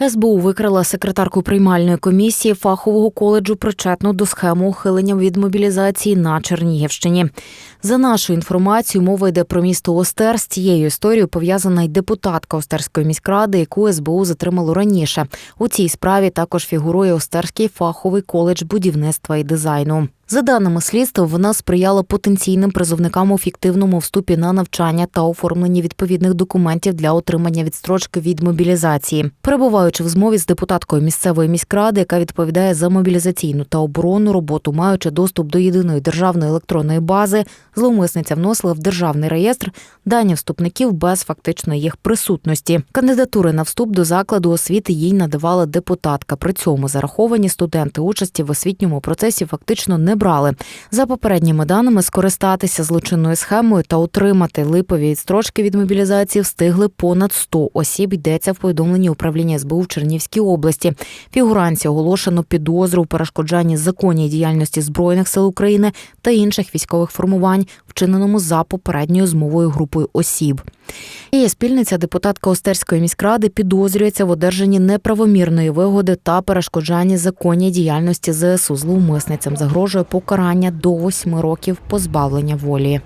СБУ викрила секретарку приймальної комісії фахового коледжу причетну до схеми ухилення від мобілізації на Чернігівщині. За нашою інформацією, мова йде про місто Остер. З цією історією пов'язана й депутатка Остерської міськради, яку СБУ затримало раніше. У цій справі також фігурує Остерський фаховий коледж будівництва і дизайну. За даними слідства, вона сприяла потенційним призовникам у фіктивному вступі на навчання та оформленні відповідних документів для отримання відстрочки від мобілізації. Перебуваючи в змові з депутаткою місцевої міськради, яка відповідає за мобілізаційну та оборонну роботу, маючи доступ до єдиної державної електронної бази, зловмисниця вносила в державний реєстр дані вступників без фактичної їх присутності. Кандидатури на вступ до закладу освіти їй надавала депутатка. При цьому зараховані студенти участі в освітньому процесі фактично не брали. За попередніми даними, скористатися злочинною схемою та отримати липові відстрочки від мобілізації встигли понад 100 осіб. Йдеться в повідомленні управління СБУ в Чернівській області. Фігуранці оголошено підозру у перешкоджанні законній діяльності збройних сил України та інших військових формувань, вчиненому за попередньою змовою групою осіб. Її спільниця, депутатка Остерської міськради, підозрюється в одержанні неправомірної вигоди та перешкоджанні законній діяльності ЗСУ. Зловмисницям загрожує покарання до восьми років позбавлення волі.